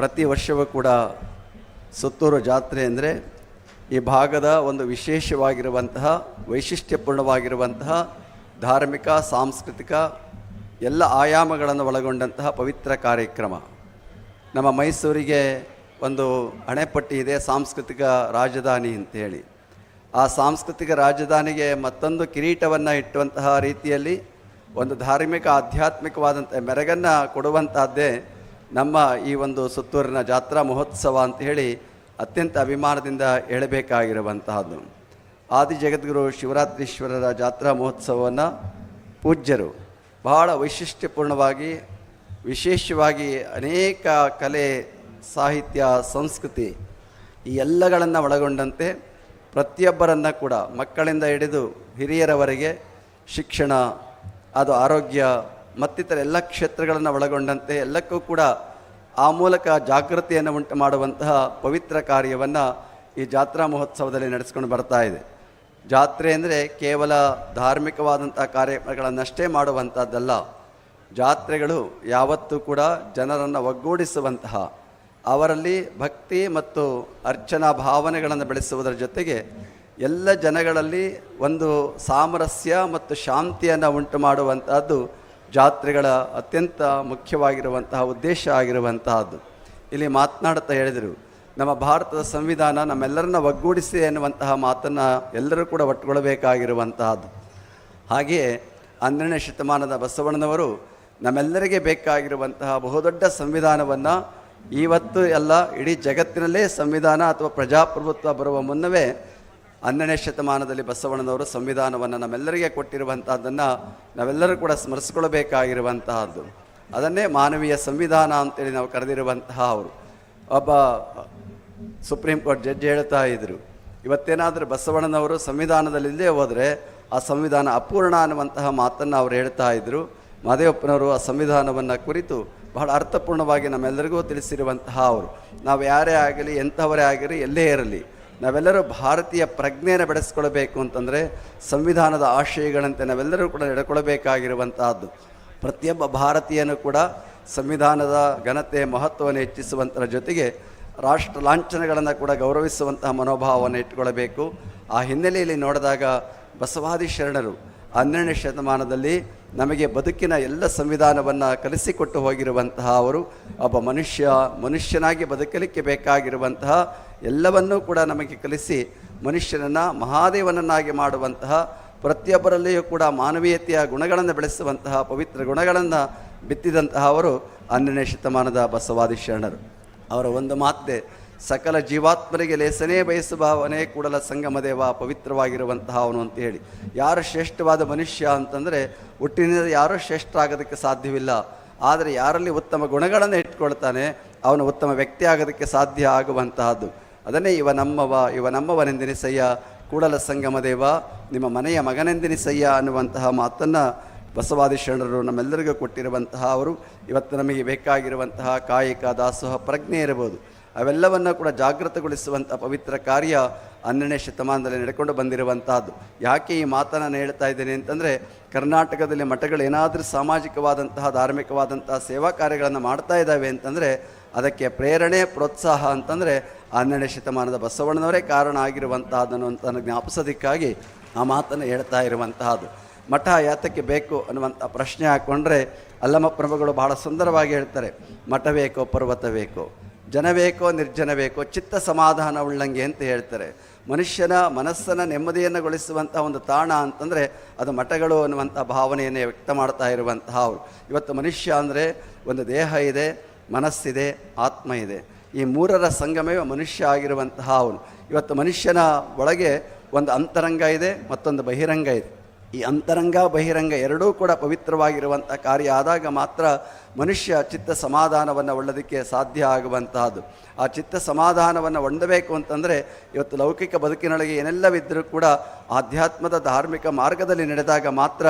ಪ್ರತಿ ವರ್ಷವೂ ಕೂಡ ಸುತ್ತೂರು ಜಾತ್ರೆ ಅಂದರೆ ಈ ಭಾಗದ ಒಂದು ವಿಶೇಷವಾಗಿರುವಂತಹ, ವೈಶಿಷ್ಟ್ಯಪೂರ್ಣವಾಗಿರುವಂತಹ ಧಾರ್ಮಿಕ, ಸಾಂಸ್ಕೃತಿಕ ಎಲ್ಲ ಆಯಾಮಗಳನ್ನು ಒಳಗೊಂಡಂತಹ ಪವಿತ್ರ ಕಾರ್ಯಕ್ರಮ. ನಮ್ಮ ಮೈಸೂರಿಗೆ ಒಂದು ಹಣೆಪಟ್ಟಿ ಇದೆ, ಸಾಂಸ್ಕೃತಿಕ ರಾಜಧಾನಿ ಅಂತೇಳಿ. ಆ ಸಾಂಸ್ಕೃತಿಕ ರಾಜಧಾನಿಗೆ ಮತ್ತೊಂದು ಕಿರೀಟವನ್ನು ಇಟ್ಟುವಂತಹ ರೀತಿಯಲ್ಲಿ ಒಂದು ಧಾರ್ಮಿಕ ಆಧ್ಯಾತ್ಮಿಕವಾದಂಥ ಮೆರಗನ್ನು ಕೊಡುವಂತಹದ್ದೇ ನಮ್ಮ ಈ ಒಂದು ಸುತ್ತೂರಿನ ಜಾತ್ರಾ ಮಹೋತ್ಸವ ಅಂತ ಹೇಳಿ ಅತ್ಯಂತ ಅಭಿಮಾನದಿಂದ ಹೇಳಬೇಕಾಗಿರುವಂತಹದ್ದು. ಆದಿ ಜಗದ್ಗುರು ಶಿವರಾತ್ರೀಶ್ವರರ ಜಾತ್ರಾ ಮಹೋತ್ಸವವನ್ನು ಪೂಜ್ಯರು ಬಹಳ ವೈಶಿಷ್ಟ್ಯಪೂರ್ಣವಾಗಿ, ವಿಶೇಷವಾಗಿ ಅನೇಕ ಕಲೆ, ಸಾಹಿತ್ಯ, ಸಂಸ್ಕೃತಿ ಈ ಎಲ್ಲಗಳನ್ನು ಒಳಗೊಂಡಂತೆ ಪ್ರತಿಯೊಬ್ಬರನ್ನು ಕೂಡ ಮಕ್ಕಳಿಂದ ಹಿಡಿದು ಹಿರಿಯರವರೆಗೆ ಶಿಕ್ಷಣ, ಅದು ಆರೋಗ್ಯ ಮತ್ತಿತರ ಎಲ್ಲ ಕ್ಷೇತ್ರಗಳನ್ನು ಒಳಗೊಂಡಂತೆ ಎಲ್ಲಕ್ಕೂ ಕೂಡ ಆ ಮೂಲಕ ಜಾಗೃತಿಯನ್ನು ಉಂಟು ಮಾಡುವಂತಹ ಪವಿತ್ರ ಕಾರ್ಯವನ್ನು ಈ ಜಾತ್ರಾ ಮಹೋತ್ಸವದಲ್ಲಿ ನಡೆಸ್ಕೊಂಡು ಬರ್ತಾ ಇದೆ. ಜಾತ್ರೆ ಅಂದರೆ ಕೇವಲ ಧಾರ್ಮಿಕವಾದಂಥ ಕಾರ್ಯಕ್ರಮಗಳನ್ನಷ್ಟೇ ಮಾಡುವಂಥದ್ದಲ್ಲ ಜಾತ್ರೆಗಳು ಯಾವತ್ತೂ ಕೂಡ ಜನರನ್ನು ಒಗ್ಗೂಡಿಸುವಂತಹ, ಅವರಲ್ಲಿ ಭಕ್ತಿ ಮತ್ತು ಅರ್ಚನಾ ಭಾವನೆಗಳನ್ನು ಬೆಳೆಸುವುದರ ಜೊತೆಗೆ ಎಲ್ಲ ಜನಗಳಲ್ಲಿ ಒಂದು ಸಾಮರಸ್ಯ ಮತ್ತು ಶಾಂತಿಯನ್ನು ಉಂಟು ಮಾಡುವಂತಹದ್ದು ಜಾತ್ರೆಗಳ ಅತ್ಯಂತ ಮುಖ್ಯವಾಗಿರುವಂತಹ ಉದ್ದೇಶ ಆಗಿರುವಂತಹದ್ದು. ಇಲ್ಲಿ ಮಾತನಾಡುತ್ತಾ ಹೇಳಿದರು, ನಮ್ಮ ಭಾರತದ ಸಂವಿಧಾನ ನಮ್ಮೆಲ್ಲರನ್ನ ಒಗ್ಗೂಡಿಸಿ ಎನ್ನುವಂತಹ ಮಾತನ್ನು ಎಲ್ಲರೂ ಕೂಡ ಒಟ್ಟುಕೊಳ್ಳಬೇಕಾಗಿರುವಂತಹದ್ದು ಹಾಗೆಯೇ ಹನ್ನೆರಡನೇ ಶತಮಾನದ ಬಸವಣ್ಣನವರು ನಮ್ಮೆಲ್ಲರಿಗೆ ಬೇಕಾಗಿರುವಂತಹ ಬಹುದೊಡ್ಡ ಸಂವಿಧಾನವನ್ನು ಇವತ್ತು ಎಲ್ಲ ಇಡೀ ಜಗತ್ತಿನಲ್ಲೇ ಸಂವಿಧಾನ ಅಥವಾ ಪ್ರಜಾಪ್ರಭುತ್ವ ಬರುವ ಮುನ್ನವೇ ಹನ್ನೆರಡನೇ ಶತಮಾನದಲ್ಲಿ ಬಸವಣ್ಣನವರು ಸಂವಿಧಾನವನ್ನು ನಮ್ಮೆಲ್ಲರಿಗೆ ಕೊಟ್ಟಿರುವಂತಹದ್ದನ್ನು ನಾವೆಲ್ಲರೂ ಕೂಡ ಸ್ಮರಿಸ್ಕೊಳ್ಬೇಕಾಗಿರುವಂತಹದ್ದು ಅದನ್ನೇ ಮಾನವೀಯ ಸಂವಿಧಾನ ಅಂತೇಳಿ ನಾವು ಕರೆದಿರುವಂತಹ ಅವರು. ಒಬ್ಬ ಸುಪ್ರೀಂ ಕೋರ್ಟ್ ಜಡ್ಜ್ ಹೇಳ್ತಾ ಇದ್ದರು ಇವತ್ತೇನಾದರೂ ಬಸವಣ್ಣನವರು ಸಂವಿಧಾನದಲ್ಲಿಲ್ಲದೆ ಹೋದರೆ ಆ ಸಂವಿಧಾನ ಅಪೂರ್ಣ ಅನ್ನುವಂತಹ ಮಾತನ್ನು ಅವರು ಹೇಳ್ತಾ ಇದ್ರು. ಮಾದೇವಪ್ಪನವರು ಆ ಸಂವಿಧಾನವನ್ನು ಕುರಿತು ಬಹಳ ಅರ್ಥಪೂರ್ಣವಾಗಿ ನಮ್ಮೆಲ್ಲರಿಗೂ ತಿಳಿಸಿರುವಂತಹ ಅವರು. ನಾವು ಯಾರೇ ಆಗಲಿ, ಎಂಥವರೇ ಆಗಲಿ ಎಲ್ಲೇ ಇರಲಿ ನಾವೆಲ್ಲರೂ ಭಾರತೀಯ ಪ್ರಜ್ಞೆಯನ್ನು ಬೆಳೆಸ್ಕೊಳ್ಬೇಕು ಅಂತಂದರೆ ಸಂವಿಧಾನದ ಆಶಯಗಳಂತೆ ನಾವೆಲ್ಲರೂ ಕೂಡ ನಡ್ಕೊಳ್ಬೇಕಾಗಿರುವಂತಹದ್ದು ಪ್ರತಿಯೊಬ್ಬ ಭಾರತೀಯನೂ ಕೂಡ ಸಂವಿಧಾನದ ಘನತೆ ಮಹತ್ವವನ್ನು ಹೆಚ್ಚಿಸುವಂಥರ ಜೊತೆಗೆ ರಾಷ್ಟ್ರ ಲಾಂಛನಗಳನ್ನು ಕೂಡ ಗೌರವಿಸುವಂತಹ ಮನೋಭಾವವನ್ನು ಇಟ್ಟುಕೊಳ್ಳಬೇಕು. ಆ ಹಿನ್ನೆಲೆಯಲ್ಲಿ ನೋಡಿದಾಗ ಬಸವಾದಿ ಶರಣರು ಹನ್ನೆರಡನೇ ಶತಮಾನದಲ್ಲಿ ನಮಗೆ ಬದುಕಿನ ಎಲ್ಲ ಸಂವಿಧಾನವನ್ನು ಕಲಿಸಿಕೊಟ್ಟು ಹೋಗಿರುವಂತಹ ಅವರು, ಒಬ್ಬ ಮನುಷ್ಯ ಮನುಷ್ಯನಾಗಿ ಬದುಕಲಿಕ್ಕೆ ಬೇಕಾಗಿರುವಂತಹ ಎಲ್ಲವನ್ನೂ ಕೂಡ ನಮಗೆ ಕಲಿಸಿ ಮನುಷ್ಯನನ್ನು ಮಹಾದೇವನನ್ನಾಗಿ ಮಾಡುವಂತಹ ಪ್ರತಿಯೊಬ್ಬರಲ್ಲಿಯೂ ಕೂಡ ಮಾನವೀಯತೆಯ ಗುಣಗಳನ್ನು ಬೆಳೆಸುವಂತಹ ಪವಿತ್ರ ಗುಣಗಳನ್ನು ಬಿತ್ತಿದಂತಹ ಅವರು ಹನ್ನೆರಡನೇ ಶತಮಾನದ ಬಸವಾದಿ ಶರಣರು ಅವರ ಒಂದು ಮಾತೆ, ಸಕಲ ಜೀವಾತ್ಮರಿಗೆ ಲೇಸನೇ ಬಯಸುವ ಅವನೇ ಕೂಡಲ ಸಂಗಮದೇವ ಪವಿತ್ರವಾಗಿರುವಂತಹ ಅವನು ಅಂತ ಹೇಳಿ. ಯಾರು ಶ್ರೇಷ್ಠವಾದ ಮನುಷ್ಯ ಅಂತಂದರೆ ಹುಟ್ಟಿನಿಂದ ಯಾರೂ ಶ್ರೇಷ್ಠ ಆಗೋದಕ್ಕೆ ಸಾಧ್ಯವಿಲ್ಲ. ಆದರೆ ಯಾರಲ್ಲಿ ಉತ್ತಮ ಗುಣಗಳನ್ನು ಇಟ್ಕೊಳ್ತಾನೆ, ಅವನು ಉತ್ತಮ ವ್ಯಕ್ತಿ ಆಗೋದಕ್ಕೆ ಸಾಧ್ಯ ಆಗುವಂತಹದ್ದು. ಅದನ್ನೇ ಇವ ನಮ್ಮವ, ಇವ ನಮ್ಮವನೆಂದೆನಿಸಯ್ಯ ಕೂಡಲ ಸಂಗಮ ದೇವ ನಿಮ್ಮ ಮನೆಯ ಮಗನೆಂದೆನಿಸಯ್ಯ ಅನ್ನುವಂತಹ ಮಾತನ್ನು ಬಸವಾದಿ ಶರಣರು ನಮ್ಮೆಲ್ಲರಿಗೂ ಕೊಟ್ಟಿರುವಂತಹ ಅವರು, ಇವತ್ತು ನಮಗೆ ಬೇಕಾಗಿರುವಂತಹ ಕಾಯಕ, ದಾಸೋಹ, ಪ್ರಜ್ಞೆ ಇರಬಹುದು. ಅವೆಲ್ಲವನ್ನು ಕೂಡ ಜಾಗೃತಗೊಳಿಸುವಂಥ ಪವಿತ್ರ ಕಾರ್ಯ ಹನ್ನೆರಡನೇ ಶತಮಾನದಲ್ಲಿ ನಡೆಕೊಂಡು ಬಂದಿರುವಂತಹದ್ದು. ಯಾಕೆ ಈ ಮಾತನ್ನು ನಾನು ಹೇಳ್ತಾ ಇದ್ದೇನೆ ಅಂತಂದರೆ, ಕರ್ನಾಟಕದಲ್ಲಿ ಮಠಗಳು ಏನಾದರೂ ಸಾಮಾಜಿಕವಾದಂತಹ, ಧಾರ್ಮಿಕವಾದಂತಹ ಸೇವಾ ಕಾರ್ಯಗಳನ್ನು ಮಾಡ್ತಾ ಇದ್ದಾವೆ ಅಂತಂದರೆ ಅದಕ್ಕೆ ಪ್ರೇರಣೆ, ಪ್ರೋತ್ಸಾಹ ಅಂತಂದರೆ ಹನ್ನೆರಡನೇ ಶತಮಾನದ ಬಸವಣ್ಣನವರೇ ಕಾರಣ ಆಗಿರುವಂತಹದನ್ನು ಅಂತ ಜ್ಞಾಪಿಸೋದಕ್ಕಾಗಿ ಆ ಮಾತನ್ನು ಹೇಳ್ತಾ ಇರುವಂತಹದ್ದು. ಮಠ ಯಾತಕ್ಕೆ ಬೇಕು ಅನ್ನುವಂಥ ಪ್ರಶ್ನೆ ಹಾಕ್ಕೊಂಡ್ರೆ ಅಲ್ಲಮ್ಮ ಪ್ರಭುಗಳು ಬಹಳ ಸುಂದರವಾಗಿ ಹೇಳ್ತಾರೆ, ಮಠ ಬೇಕೋ ಪರ್ವತ ಬೇಕೋ, ಜನ ಬೇಕೋ ನಿರ್ಜನ ಬೇಕೋ, ಚಿತ್ತ ಸಮಾಧಾನ ಉಳ್ಳಂಗೆ ಅಂತ ಹೇಳ್ತಾರೆ. ಮನುಷ್ಯನ ಮನಸ್ಸನ್ನು ನೆಮ್ಮದಿಯನ್ನುಗೊಳಿಸುವಂಥ ಒಂದು ತಾಣ ಅಂತಂದರೆ ಅದು ಮಠಗಳು ಅನ್ನುವಂಥ ಭಾವನೆಯನ್ನೇ ವ್ಯಕ್ತ ಮಾಡ್ತಾ ಇರುವಂತಹ ಅವರು ಇವತ್ತು ಮನುಷ್ಯ ಅಂದರೆ ಒಂದು ದೇಹ ಇದೆ ಮನಸ್ಸಿದೆ, ಆತ್ಮ ಇದೆ. ಈ ಮೂರರ ಸಂಗಮವೇ ಮನುಷ್ಯ ಆಗಿರುವಂತಹ ಅವನು. ಇವತ್ತು ಮನುಷ್ಯನ ಒಳಗೆ ಒಂದು ಅಂತರಂಗ ಇದೆ, ಮತ್ತೊಂದು ಬಹಿರಂಗ ಇದೆ. ಈ ಅಂತರಂಗ, ಬಹಿರಂಗ ಎರಡೂ ಕೂಡ ಪವಿತ್ರವಾಗಿರುವಂಥ ಕಾರ್ಯ ಆದಾಗ ಮಾತ್ರ ಮನುಷ್ಯ ಚಿತ್ತ ಸಮಾಧಾನವನ್ನು ಒಳ್ಳೋದಕ್ಕೆ ಸಾಧ್ಯ ಆಗುವಂತಹದ್ದು. ಆ ಚಿತ್ತ ಸಮಾಧಾನವನ್ನು ಹೊಂದಬೇಕು ಅಂತಂದರೆ ಇವತ್ತು ಲೌಕಿಕ ಬದುಕಿನೊಳಗೆ ಏನೆಲ್ಲವಿದ್ದರೂ ಕೂಡ ಆಧ್ಯಾತ್ಮದ ಧಾರ್ಮಿಕ ಮಾರ್ಗದಲ್ಲಿ ನಡೆದಾಗ ಮಾತ್ರ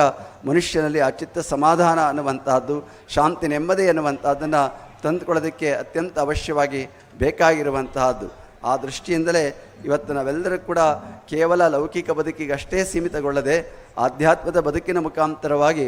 ಮನುಷ್ಯನಲ್ಲಿ ಆ ಚಿತ್ತ ಸಮಾಧಾನ ಅನ್ನುವಂತಹದ್ದು, ಶಾಂತಿ ನೆಮ್ಮದಿ ಅನ್ನುವಂಥದ್ದನ್ನು ತಂದುಕೊಳ್ಳೋದಕ್ಕೆ ಅತ್ಯಂತ ಅವಶ್ಯವಾಗಿ ಬೇಕಾಗಿರುವಂತಹದ್ದು. ಆ ದೃಷ್ಟಿಯಿಂದಲೇ ಇವತ್ತು ನಾವೆಲ್ಲರೂ ಕೂಡ ಕೇವಲ ಲೌಕಿಕ ಬದುಕಿಗೆ ಅಷ್ಟೇ ಸೀಮಿತಗೊಳ್ಳದೆ, ಆಧ್ಯಾತ್ಮದ ಬದುಕಿನ ಮುಖಾಂತರವಾಗಿ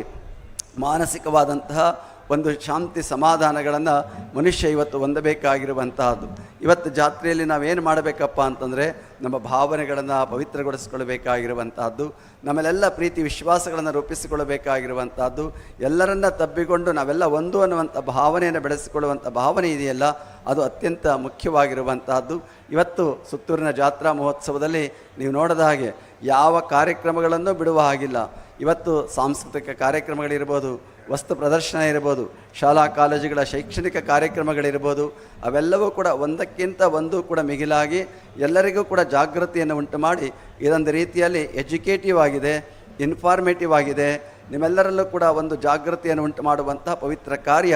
ಮಾನಸಿಕವಾದಂತಹ ಒಂದು ಶಾಂತಿ ಸಮಾಧಾನಗಳನ್ನು ಮನುಷ್ಯ ಇವತ್ತು ಹೊಂದಬೇಕಾಗಿರುವಂತಹದ್ದು. ಇವತ್ತು ಜಾತ್ರೆಯಲ್ಲಿ ನಾವೇನು ಮಾಡಬೇಕಪ್ಪ ಅಂತಂದರೆ ನಮ್ಮ ಭಾವನೆಗಳನ್ನು ಪವಿತ್ರಗೊಳಿಸಿಕೊಳ್ಳಬೇಕಾಗಿರುವಂತಹದ್ದು, ನಮ್ಮಲ್ಲೆಲ್ಲ ಪ್ರೀತಿ ವಿಶ್ವಾಸಗಳನ್ನು ರೂಪಿಸಿಕೊಳ್ಳಬೇಕಾಗಿರುವಂತಹದ್ದು, ಎಲ್ಲರನ್ನ ತಬ್ಬಿಕೊಂಡು ನಾವೆಲ್ಲ ಒಂದು ಅನ್ನುವಂಥ ಭಾವನೆಯನ್ನು ಬೆಳೆಸಿಕೊಳ್ಳುವಂಥ ಭಾವನೆ ಇದೆಯಲ್ಲ, ಅದು ಅತ್ಯಂತ ಮುಖ್ಯವಾಗಿರುವಂತಹದ್ದು. ಇವತ್ತು ಸುತ್ತೂರಿನ ಜಾತ್ರಾ ಮಹೋತ್ಸವದಲ್ಲಿ ನೀವು ನೋಡದ ಹಾಗೆ ಯಾವ ಕಾರ್ಯಕ್ರಮಗಳನ್ನು ಬಿಡುವ ಹಾಗಿಲ್ಲ. ಇವತ್ತು ಸಾಂಸ್ಕೃತಿಕ ಕಾರ್ಯಕ್ರಮಗಳಿರ್ಬೋದು, ವಸ್ತು ಪ್ರದರ್ಶನ ಇರ್ಬೋದು, ಶಾಲಾ, ಕಾಲೇಜುಗಳ ಶೈಕ್ಷಣಿಕ ಕಾರ್ಯಕ್ರಮಗಳಿರ್ಬೋದು, ಅವೆಲ್ಲವೂ ಕೂಡ ಒಂದಕ್ಕಿಂತ ಒಂದು ಕೂಡ ಮಿಗಿಲಾಗಿ ಎಲ್ಲರಿಗೂ ಕೂಡ ಜಾಗೃತಿಯನ್ನು ಉಂಟು ಮಾಡಿ ಇದೊಂದು ರೀತಿಯಲ್ಲಿ ಎಜುಕೇಟಿವ್ ಆಗಿದೆ, ಇನ್ಫಾರ್ಮೇಟಿವ್ ಆಗಿದೆ. ನಿಮ್ಮೆಲ್ಲರಲ್ಲೂ ಕೂಡ ಒಂದು ಜಾಗೃತಿಯನ್ನು ಉಂಟು ಮಾಡುವಂತಹ ಪವಿತ್ರ ಕಾರ್ಯ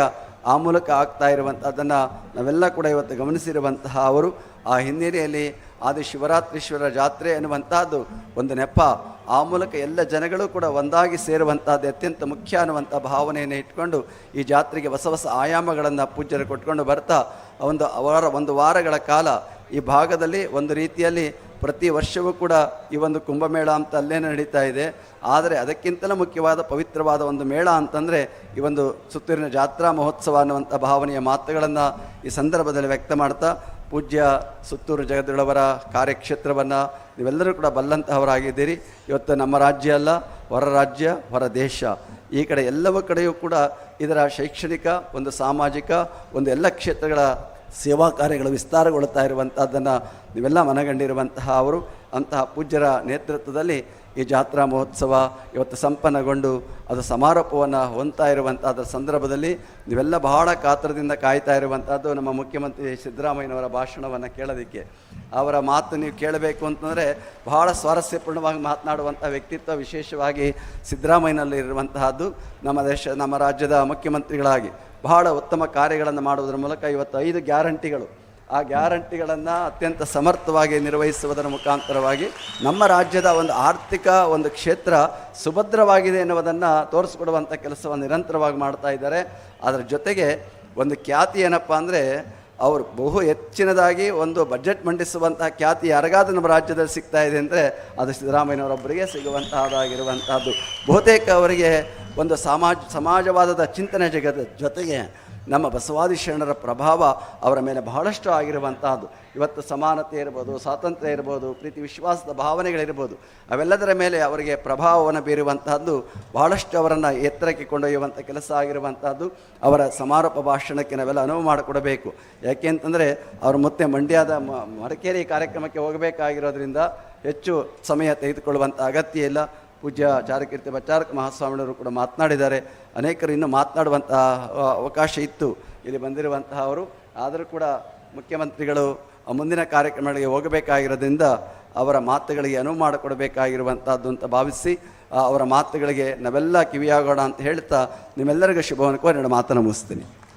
ಆ ಮೂಲಕ ಆಗ್ತಾ ಇರುವಂಥದ್ದನ್ನು ನಾವೆಲ್ಲ ಕೂಡ ಇವತ್ತು ಗಮನಿಸಿರುವಂತಹ ಅವರು. ಆ ಹಿನ್ನೆಲೆಯಲ್ಲಿ ಆದಿ ಶಿವರಾತ್ರೀಶ್ವರ ಜಾತ್ರೆ ಎನ್ನುವಂಥದ್ದು ಒಂದು ನೆಪ. ಆ ಮೂಲಕ ಎಲ್ಲ ಜನಗಳು ಕೂಡ ಒಂದಾಗಿ ಸೇರುವಂಥದ್ದು ಅತ್ಯಂತ ಮುಖ್ಯ ಅನ್ನುವಂಥ ಭಾವನೆಯನ್ನು ಇಟ್ಕೊಂಡು ಈ ಜಾತ್ರೆಗೆ ಹೊಸ ಹೊಸ ಆಯಾಮಗಳನ್ನು ಪೂಜ್ಯರು ಕೊಟ್ಕೊಂಡು ಬರ್ತಾ ಒಂದು ಅವರ ಒಂದು ವಾರಗಳ ಕಾಲ ಈ ಭಾಗದಲ್ಲಿ ಒಂದು ರೀತಿಯಲ್ಲಿ ಪ್ರತಿ ವರ್ಷವೂ ಕೂಡ ಈ ಒಂದು ಕುಂಭಮೇಳ ಅಂತ ಅಲ್ಲೇ ನಡೀತಾ ಇದೆ. ಆದರೆ ಅದಕ್ಕಿಂತಲೂ ಮುಖ್ಯವಾದ ಪವಿತ್ರವಾದ ಒಂದು ಮೇಳ ಅಂತಂದರೆ ಈ ಒಂದು ಸುತ್ತೂರಿನ ಜಾತ್ರಾ ಮಹೋತ್ಸವ ಅನ್ನುವಂಥ ಭಾವನೆಯ ಮಾತುಗಳನ್ನು ಈ ಸಂದರ್ಭದಲ್ಲಿ ವ್ಯಕ್ತ ಮಾಡ್ತಾ ಪೂಜ್ಯ ಸುತ್ತೂರು ಜಗದಳವರ ಕಾರ್ಯಕ್ಷೇತ್ರವನ್ನು ನೀವೆಲ್ಲರೂ ಕೂಡ ಬಲ್ಲಂತಹವರಾಗಿದ್ದೀರಿ. ಇವತ್ತು ನಮ್ಮ ರಾಜ್ಯ ಅಲ್ಲ, ಹೊರ ರಾಜ್ಯ, ಹೊರ ದೇಶ. ಈ ಕಡೆ ಎಲ್ಲವ ಕಡೆಯೂ ಕೂಡ ಇದರ ಶೈಕ್ಷಣಿಕ, ಒಂದು ಸಾಮಾಜಿಕ, ಒಂದು ಎಲ್ಲ ಕ್ಷೇತ್ರಗಳ ಸೇವಾ ಕಾರ್ಯಗಳು ವಿಸ್ತಾರಗೊಳ್ಳುತ್ತಾ ಇರುವಂಥದ್ದನ್ನು ನೀವೆಲ್ಲ ಮನಗಂಡಿರುವಂತಹ ಅವರು, ಅಂತಹ ಪೂಜ್ಯರ ನೇತೃತ್ವದಲ್ಲಿ ಈ ಜಾತ್ರಾ ಮಹೋತ್ಸವ ಇವತ್ತು ಸಂಪನ್ನಗೊಂಡು ಅದು ಸಮಾರೋಪವನ್ನು ಹೊಂದ್ತಾ ಇರುವಂಥದ್ರ ಸಂದರ್ಭದಲ್ಲಿ ನೀವೆಲ್ಲ ಬಹಳ ಕಾತರದಿಂದ ಕಾಯ್ತಾ ಇರುವಂಥದ್ದು ನಮ್ಮ ಮುಖ್ಯಮಂತ್ರಿ ಸಿದ್ದರಾಮಯ್ಯನವರ ಭಾಷಣವನ್ನು ಕೇಳೋದಕ್ಕೆ. ಅವರ ಮಾತು ನೀವು ಕೇಳಬೇಕು ಅಂತಂದರೆ ಬಹಳ ಸ್ವಾರಸ್ಯಪೂರ್ಣವಾಗಿ ಮಾತನಾಡುವಂಥ ವ್ಯಕ್ತಿತ್ವ ವಿಶೇಷವಾಗಿ ಸಿದ್ದರಾಮಯ್ಯನಲ್ಲಿ ಇರುವಂತಹದ್ದು. ನಮ್ಮ ದೇಶ, ನಮ್ಮ ರಾಜ್ಯದ ಮುಖ್ಯಮಂತ್ರಿಗಳಾಗಿ ಬಹಳ ಉತ್ತಮ ಕಾರ್ಯಗಳನ್ನು ಮಾಡುವುದರ ಮೂಲಕ ಇವತ್ತು ಐದು ಗ್ಯಾರಂಟಿಗಳು ಆ ಗ್ಯಾರಂಟಿಗಳನ್ನು ಅತ್ಯಂತ ಸಮರ್ಥವಾಗಿ ನಿರ್ವಹಿಸುವುದರ ಮುಖಾಂತರವಾಗಿ ನಮ್ಮ ರಾಜ್ಯದ ಒಂದು ಆರ್ಥಿಕ ಒಂದು ಕ್ಷೇತ್ರ ಸುಭದ್ರವಾಗಿದೆ ಎನ್ನುವುದನ್ನು ತೋರಿಸ್ಕೊಡುವಂಥ ಕೆಲಸವನ್ನು ನಿರಂತರವಾಗಿ ಮಾಡ್ತಾ ಇದ್ದಾರೆ. ಅದರ ಜೊತೆಗೆ ಒಂದು ಖ್ಯಾತಿ ಏನಪ್ಪ ಅಂದರೆ ಅವರು ಬಹು ಹೆಚ್ಚಿನದಾಗಿ ಒಂದು ಬಜೆಟ್ ಮಂಡಿಸುವಂತಹ ಖ್ಯಾತಿ ಯಾರಿಗಾದ್ರೂ ನಮ್ಮ ರಾಜ್ಯದಲ್ಲಿ ಸಿಗ್ತಾ ಇದೆ ಅಂದರೆ ಅದು ಸಿದ್ದರಾಮಯ್ಯನವರೊಬ್ಬರಿಗೆ ಸಿಗುವಂತಹದ್ದಾಗಿರುವಂತಹದ್ದು. ಬಹುತೇಕ ಅವರಿಗೆ ಒಂದು ಸಮಾಜ, ಸಮಾಜವಾದದ ಚಿಂತನೆ ಜಗದ ಜೊತೆಗೆ ನಮ್ಮ ಬಸವಾದಿ ಶರಣರ ಪ್ರಭಾವ ಅವರ ಮೇಲೆ ಬಹಳಷ್ಟು ಆಗಿರುವಂತಹದ್ದು. ಇವತ್ತು ಸಮಾನತೆ ಇರ್ಬೋದು, ಸ್ವಾತಂತ್ರ್ಯ ಇರ್ಬೋದು, ಪ್ರೀತಿ, ವಿಶ್ವಾಸದ ಭಾವನೆಗಳಿರ್ಬೋದು, ಅವೆಲ್ಲದರ ಮೇಲೆ ಅವರಿಗೆ ಪ್ರಭಾವವನ್ನು ಬೀರುವಂತಹದ್ದು, ಬಹಳಷ್ಟು ಅವರನ್ನು ಎತ್ತರಕ್ಕೆ ಕೊಂಡೊಯ್ಯುವಂಥ ಕೆಲಸ ಆಗಿರುವಂತಹದ್ದು, ಅವರ ಸಮಾರೋಪ ಭಾಷಣಕ್ಕೆ ನಾವೆಲ್ಲ ಅನುವು ಮಾಡಿಕೊಡಬೇಕು. ಯಾಕೆ ಅಂತಂದರೆ, ಅವರು ಮತ್ತೆ ಮಂಡ್ಯದ ಮಡಿಕೇರಿ ಕಾರ್ಯಕ್ರಮಕ್ಕೆ ಹೋಗಬೇಕಾಗಿರೋದ್ರಿಂದ ಹೆಚ್ಚು ಸಮಯ ತೆಗೆದುಕೊಳ್ಳುವಂಥ ಅಗತ್ಯ ಇಲ್ಲ. ಪೂಜ್ಯ ಚಾರಕೀರ್ತಿ ಬಚ್ಚಾರಕ ಮಹಾಸ್ವಾಮಿಯವರು ಕೂಡ ಮಾತನಾಡಿದ್ದಾರೆ. ಅನೇಕರು ಇನ್ನೂ ಮಾತನಾಡುವಂತಹ ಅವಕಾಶ ಇತ್ತು. ಇಲ್ಲಿ ಬಂದಿರುವಂತಹ ಅವರು ಆದರೂ ಕೂಡ ಮುಖ್ಯಮಂತ್ರಿಗಳು ಮುಂದಿನ ಕಾರ್ಯಕ್ರಮಗಳಿಗೆ ಹೋಗಬೇಕಾಗಿರೋದ್ರಿಂದ ಅವರ ಮಾತುಗಳಿಗೆ ಅನುವು ಮಾಡಿಕೊಡಬೇಕಾಗಿರುವಂಥದ್ದು ಅಂತ ಭಾವಿಸಿ ಅವರ ಮಾತುಗಳಿಗೆ ನಾವೆಲ್ಲ ಕಿವಿಯಾಗೋಣ ಅಂತ ಹೇಳ್ತಾ ನಿಮ್ಮೆಲ್ಲರಿಗೂ ಶುಭವನ್ನು ಕೋರಿ ನಾನು ಮಾತನ್ನು ಮುಗಿಸ್ತೀನಿ.